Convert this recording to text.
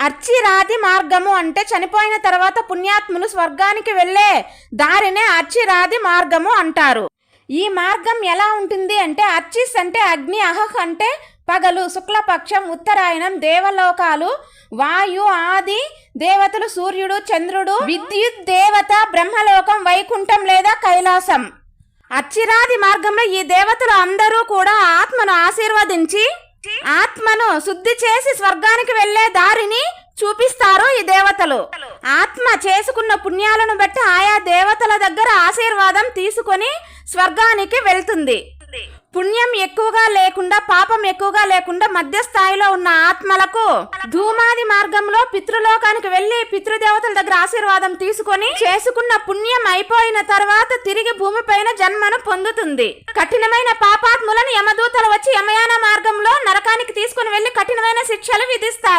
అర్చిరాది మార్గము అంటే చనిపోయిన తర్వాత పుణ్యాత్ములు స్వర్గానికి వెళ్ళే దారినే అర్చిరాది మార్గము అంటారు. ఈ మార్గం ఎలా ఉంటుంది అంటే అర్చిస్ అంటే అగ్ని అహహ్ అంటే పగలు శుక్లపక్షం ఉత్తరాయణం దేవలోకాలు వాయు ఆది దేవతలు సూర్యుడు చంద్రుడు విద్యుత్ దేవత బ్రహ్మలోకం వైకుంఠం లేదా కైలాసం. అచ్చిరాది మార్గంలో ఈ దేవతలు అందరూ కూడా ఆత్మను ఆశీర్వదించి ఆత్మను శుద్ధి చేసి స్వర్గానికి వెళ్ళే దారిని చూపిస్తారు ఈ దేవతలు. ఆత్మ చేసుకున్న పుణ్యాలను బట్టి ఆయా దేవతల దగ్గర ఆశీర్వాదం తీసుకొని స్వర్గానికి వెళ్తుంది. పుణ్యం ఎక్కువగా లేకుండా పాపం ఎక్కువగా లేకుండా మధ్య స్థాయిలో ఉన్న ఆత్మలకు ధూమాది మార్గంలో పితృలోకానికి వెళ్ళి పితృదేవతల దగ్గర ఆశీర్వాదం తీసుకొని చేసుకున్న పుణ్యం అయిపోయిన తర్వాత తిరిగి భూమిపైన జన్మను పొందుతుంది. కఠినమైన పాపాత్ములను యమదూతలు వచ్చి యమయాన మార్గంలో నరకానికి తీసుకుని వెళ్ళి కఠినమైన శిక్షలు విధిస్తారు.